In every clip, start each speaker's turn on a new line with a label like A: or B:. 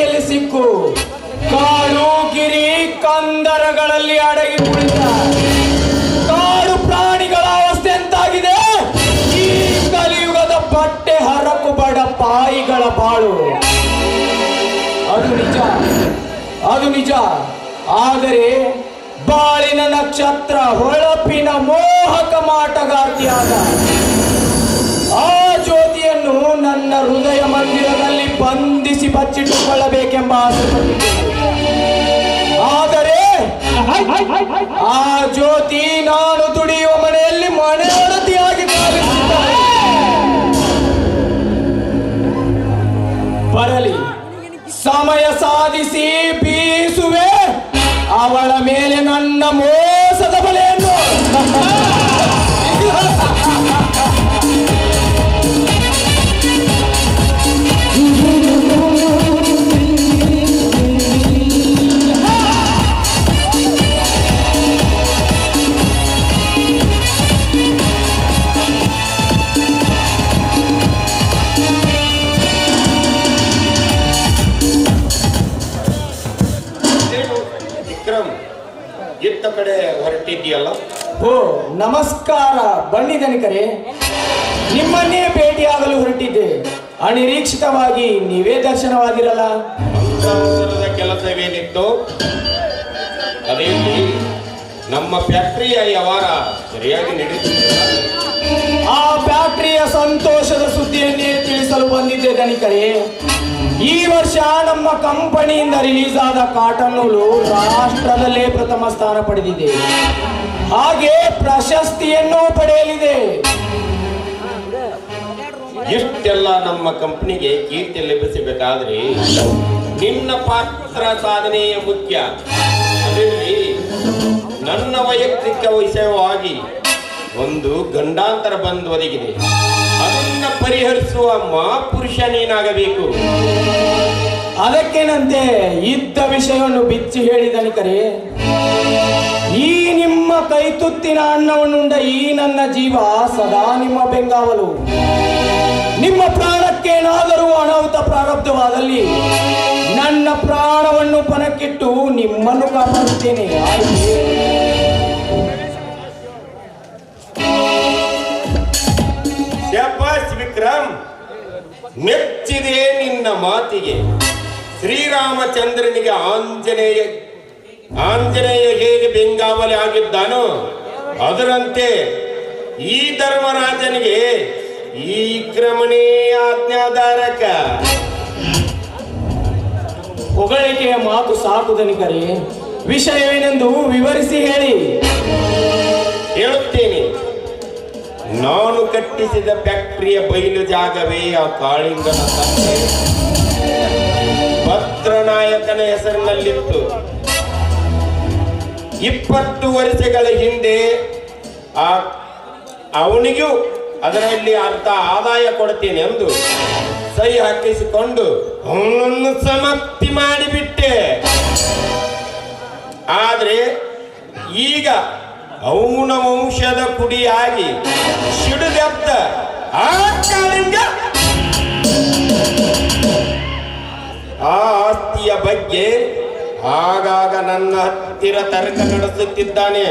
A: ಚಕಮಕಿಯಲ್ಲಿ ಸಿಕ್ಕು. ಕಾಡು ಗಿರಿ ಕಂದರಗಳಲ್ಲಿ ಅಡಗಿ ಕುಳಿತ ಕಾಡು ಪ್ರಾಣಿಗಳ ಅವಸ್ಥೆ ಎಂತಾಗಿದೆ? ಈ ಕಲಿಯುಗದ ಬಟ್ಟೆ ಹರಕು ಬಡ ಪಾಯಿಗಳ ಬಾಳು. ಅದು ನಿಜ. ಅದು ನಿಜ. ಆದರೆ ಬಾಳಿನ ನಕ್ಷತ್ರ ಹೊಳಪಿನ ಮೋಹಕ ಮಾಟಗಾರ್ತಿಯಾದ. ಆ ಜ್ಯೋತಿಯನ್ನು ನನ್ನ ಹೃದಯ ಮಂದಿರದಲ್ಲಿ ಬಂಧಿಸಿ ಬಚ್ಚಿಟ್ಟುಕೊಳ್ಳಬೇಕೆಂಬ ಆಸೆ ಆದರೆ ಆ ಜ್ಯೋತಿ ನಾನು ದುಡಿಯುವ ಮನೆಯಲ್ಲಿ ಮನೆ ಒಡತಿಯಾಗಿ ಬರಲಿ. ಸಮಯ ಸಾಧಿಸಿ ಬೀಸುವೆ. ಅವಳ ಮೇಲೆ ನನ್ನ ಮೋಸದ ಬಲೆಯನ್ನು ನಮಸ್ಕಾರ. ಬನ್ನಿ ಧನಿಕರೇ ನಿಮ್ಮನ್ನೇ ಭೇಟಿಯಾಗಲು ಹೊರಟಿದ್ದೆ. ಅನಿರೀಕ್ಷಿತವಾಗಿ ನೀವೇ ದರ್ಶನವಾಗಿರಲ್ಲ.
B: ಕೆಲಸವೇನಿತ್ತು ಅದೇ ನಮ್ಮ ಫ್ಯಾಕ್ಟರಿಯ ವ್ಯವಹಾರ ಸರಿಯಾಗಿ ನಡೀತಿಲ್ಲ
A: ಆ ಫ್ಯಾಕ್ಟರಿಯ ಸಂತೋಷದ ಸುದ್ದಿಯನ್ನೇ ತಿಳಿಸಲು ಬಂದಿದ್ದೆ ಧನಿಕರೇ ಈ ವರ್ಷ ನಮ್ಮ ಕಂಪನಿಯಿಂದ ರಿಲೀಸ್ ಆದ ಕಾಟನ್ ನೂಲು ರಾಷ್ಟ್ರದಲ್ಲೇ ಪ್ರಥಮ ಸ್ಥಾನ ಪಡೆದಿದೆ. ಹಾಗೆ ಪ್ರಶಸ್ತಿಯನ್ನು ಪಡೆಯಲಿದೆ.
B: ಇಷ್ಟೆಲ್ಲ ನಮ್ಮ ಕಂಪನಿಗೆ ಕೀರ್ತಿ ಲಭಿಸಬೇಕಾದ್ರೆ ನಿನ್ನ ಪಾತ್ರ ಸಾಧನೆಯೇ ಮುಖ್ಯ. ಅದರಲ್ಲಿ ನನ್ನ ವೈಯಕ್ತಿಕ ವಿಷಯವಾಗಿ ಒಂದು ಗಂಡಾಂತರ ಬಂದು ಒದಗಿದೆ. ಅದನ್ನ ಪರಿಹರಿಸುವ ಮಹಾಪುರುಷ ನೀನಾಗಬೇಕು.
A: ಅದಕ್ಕೇನಂತೆ ಇದ್ದ ವಿಷಯವನ್ನು ಬಿಚ್ಚಿ ಹೇಳಿದನಿಕರೇ ನಿಮ್ಮ ಕೈತುತ್ತಿನ ಅನ್ನವನ್ನುಂಡ ಈ ನನ್ನ ಜೀವ ಸದಾ ನಿಮ್ಮ ಬೆಂಗಾವಲು. ನಿಮ್ಮ ಪ್ರಾಣಕ್ಕೇನಾದರೂ ಅನಾಹುತ ಪ್ರಾರಬ್ಧವಾದಲ್ಲಿ ನನ್ನ ಪ್ರಾಣವನ್ನು ಪಣಕ್ಕಿಟ್ಟು ನಿಮ್ಮನ್ನು ಕಾಪಾಡುತ್ತೇನೆ?
B: ವಿಕ್ರಮ್ ಮೆಚ್ಚಿದೆ ನಿನ್ನ ಮಾತಿಗೆ. ಶ್ರೀರಾಮಚಂದ್ರನಿಗೆ ಆಂಜನೇಯ ಆಂಜನೇಯ ಹೇಗೆ ಬೆಂಗಾವಲಿ ಆಗಿದ್ದಾನೋ ಅದರಂತೆ ಈ ಧರ್ಮರಾಜನಿಗೆ ಈ ಕ್ರಮಣೇ ಆಜ್ಞಾಧಾರಕ.
A: ಹೊಗಳಿಕೆಯ ಮಾತು ಸಾಕು ವಿಷಯ ವಿಷಯವೇನೆಂದು ವಿವರಿಸಿ ಹೇಳಿ.
B: ಹೇಳುತ್ತೇನೆ ನಾನು ಕಟ್ಟಿಸಿದ ಫ್ಯಾಕ್ಟರಿಯ ಬಯಲು ಜಾಗವೇ ಆ ಕಾಳಿಂಗನ ತಂದೆ. ಭದ್ರನಾಯಕನ ಹೆಸರಿನಲ್ಲಿತ್ತು. ಇಪ್ಪತ್ತು ವರ್ಷಗಳ ಹಿಂದೆ ಆ, ಅವನಿಗೂ ಅದರಲ್ಲಿ ಅರ್ಥ ಆದಾಯ ಕೊಡ್ತೇನೆ ಎಂದು ಸಹಿ ಹಾಕಿಸಿಕೊಂಡು ಅವನನ್ನು ಸಮಾಪ್ತಿ ಮಾಡಿಬಿಟ್ಟೆ. ಆದರೆ ಈಗ ಅವನ ವಂಶದ ಕುಡಿಯಾಗಿ ಸಿಡಿದೆದ್ದ ಆ ಆ ಆಸ್ತಿಯ ಬಗ್ಗೆ ಆಗಾಗ ನನ್ನ ಹತ್ತಿರ ತರ್ಕ ನಡೆಸುತ್ತಿದ್ದಾನೆ.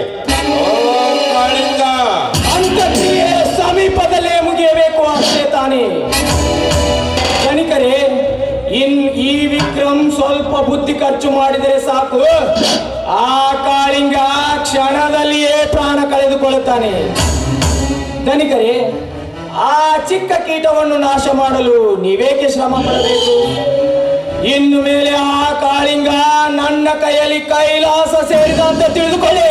A: ಅಂತ್ಯಕ್ರಿಯೆ ಸಮೀಪದಲ್ಲೇ ಮುಗಿಯಬೇಕು ಅಷ್ಟೇ ತಾನೆ. ಕಣಿಕರೇ ಇನ್ ಈ ವಿಕ್ರಮ್ ಸ್ವಲ್ಪ ಬುದ್ಧಿ ಖರ್ಚು ಮಾಡಿದರೆ ಸಾಕು. ಆ ಕಾಳಿಂಗ ಕ್ಷಣದಲ್ಲಿಯೇ ಪ್ರಾಣ ಕಳೆದುಕೊಳ್ಳುತ್ತಾನೆ. ಧನಿಕರೇ, ಆ ಚಿಕ್ಕ ಕೀಟವನ್ನು ನಾಶ ಮಾಡಲು ನೀವೇಕೆ ಶ್ರಮ ಪಡಬೇಕು? ಇನ್ನು ಮೇಲೆ ಆ ಕಾಳಿಂಗ ನನ್ನ ಕೈಯಲ್ಲಿ ಕೈಲಾಸ ಸೇರಿದ ಅಂತ ತಿಳಿದುಕೊಳ್ಳಿ.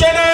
A: ಸೇನೆ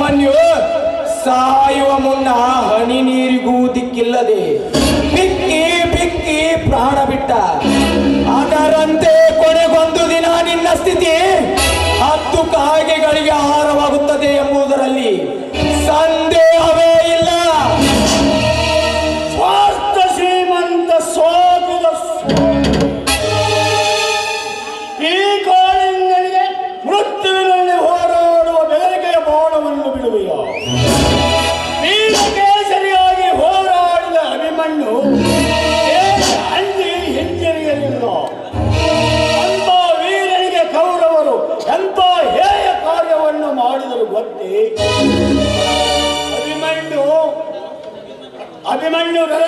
A: ಅಭಿಮನ್ಯು ಸಾಯುವ ಮುನ್ನ ಹನಿ ನೀರಿಗೂ ದಿಕ್ಕಿಲ್ಲದೆ
C: you know that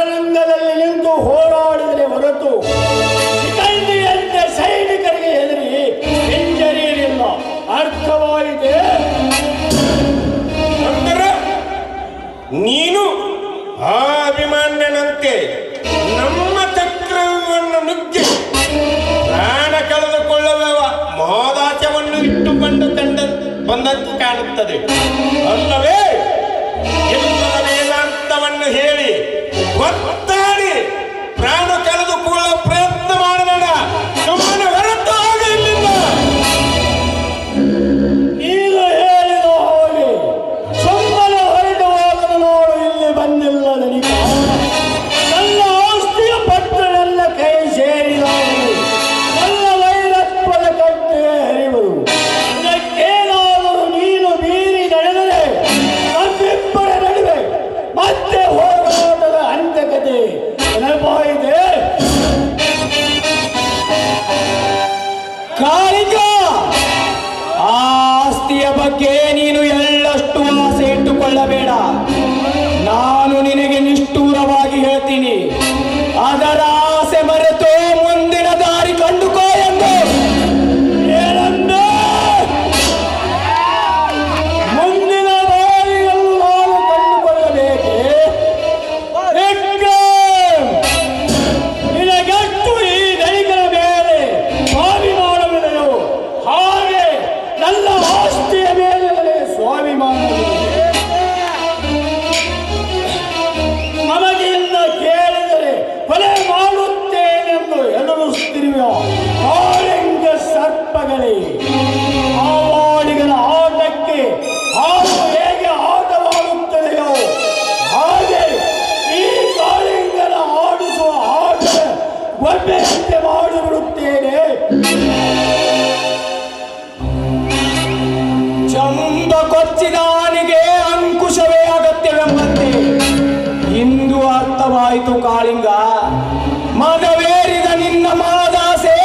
C: ಆಯಿತು
A: ಕಾಳಿಂಗ. ಮದವೇರಿದ ನಿನ್ನ ಮಾದಾಸೆ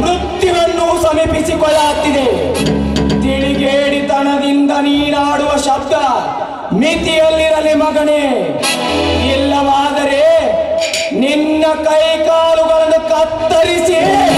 A: ಮೃತ್ಯುವನ್ನು ಸಮೀಪಿಸಿಕೊಳ್ಳುತ್ತಿದೆ. ತಿಳಿಗೇಡಿತನದಿಂದ ನೀನಾಡುವ ಶಬ್ದ ಮಿತಿಯಲ್ಲಿರಲಿ ಮಗನೇ. ಇಲ್ಲವಾದರೆ ನಿನ್ನ ಕೈಕಾಲುಗಳನ್ನು ಕತ್ತರಿಸಿ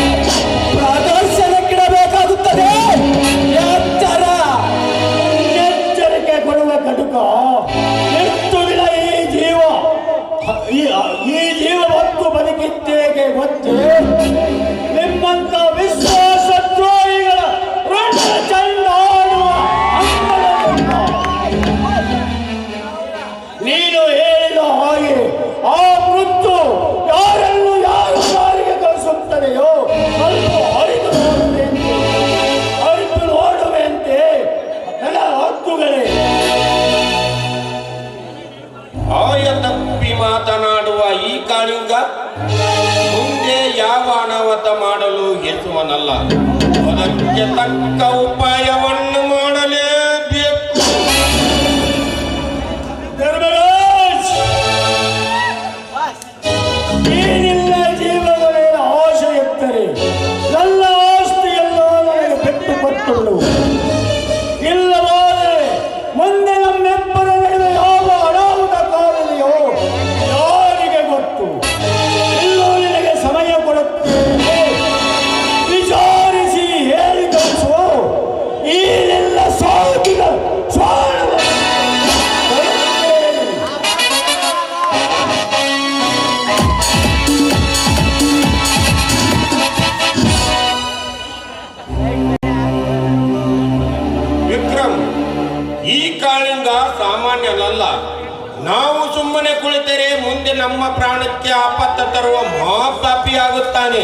B: ನಮ್ಮ ಪ್ರಾಣಕ್ಕೆ ಆಪತ್ತ ತರುವ ಮಹಾಪಾಪಿಯಾಗುತ್ತಾನೆ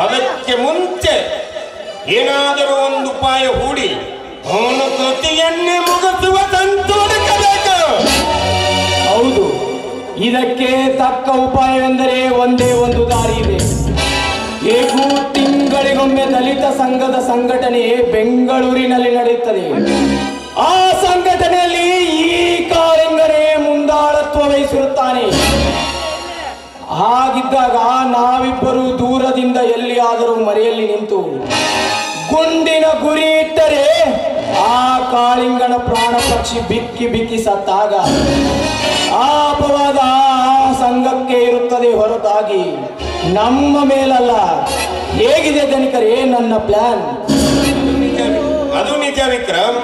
B: ಅದಕ್ಕೆ ಮುಂಚೆ ಏನಾದರೂ ಒಂದು ಉಪಾಯ ಹೂಡಿ ಅವನು ಕೃತಿಯನ್ನೇ ಮುಗಿಸುವ
A: ಹೌದು. ಇದಕ್ಕೆ ತಕ್ಕ ಉಪಾಯವೆಂದರೆ ಒಂದೇ ಒಂದು ದಾರಿ ಇದೆ. ಹೇಗೂ ತಿಂಗಳಿಗೊಮ್ಮೆ ದಲಿತ ಸಂಘದ ಸಂಘಟನೆ ಬೆಂಗಳೂರಿನಲ್ಲಿ ನಡೆಯುತ್ತದೆ. ಆ ಸಂಘಟನೆಯಲ್ಲಿ ಈ ಕಾರೆಂದರೆ ಮುಂದಾಳತ್ವ ವಹಿಸಿರುತ್ತಾನೆ. ಹಾಗಿದ್ದಾಗ ನಾವಿಬ್ಬರು ದೂರದಿಂದ ಎಲ್ಲಿಯಾದರೂ ಮರೆಯಲ್ಲಿ ನಿಂತು ಗುಂಡಿನ ಗುರಿ ಇಟ್ಟರೆ ಆ ಕಾಳಿಂಗನ ಪ್ರಾಣ ಪಕ್ಷಿ ಬಿಕ್ಕಿ ಬಿಕ್ಕಿ ಸತ್ತಾಗ ಆ ಅಪವಾದ ಸಂಘಕ್ಕೆ ಇರುತ್ತದೆ ಹೊರತಾಗಿ ನಮ್ಮ ಮೇಲಲ್ಲ. ಹೇಗಿದೆ ಧನಿಕರೇ ನನ್ನ ಪ್ಲಾನ್?
B: ಅದು ನಿಜ ವಿಕ್ರಮ್.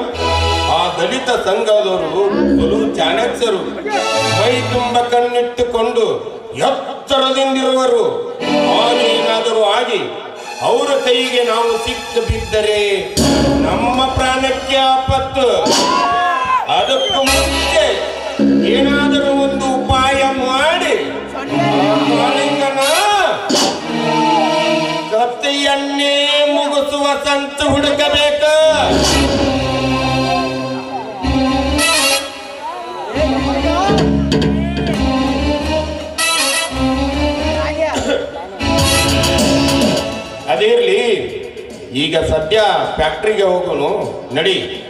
B: ದಲಿತ ಸಂಘದವರು ಬಲು ಚಾಣಕ್ಯರು ಮೈ ತುಂಬ ಕಣ್ಣಿಟ್ಟುಕೊಂಡು ಎತ್ತರದಿಂದಿರುವರು. ಏನಾದರೂ ಆಗಿ ಅವರ ಕೈಗೆ ನಾವು ಸಿಕ್ಕು ಬಿದ್ದರೆ ನಮ್ಮ ಪ್ರಾಣಕ್ಕೆ ಆಪತ್ತು. ಅದಕ್ಕೂ ಮುಂಚೆ ಏನಾದರೂ ಒಂದು ಉಪಾಯ ಮಾಡಿ ಕಥೆಯನ್ನೇ ಮುಗಿಸುವ ಸಂತು ಹುಡುಕಬೇಕ. ಸದ್ಯ ಫ್ಯಾಕ್ಟ್ರಿಗೆ ಹೋಗೋನು ನಡಿ.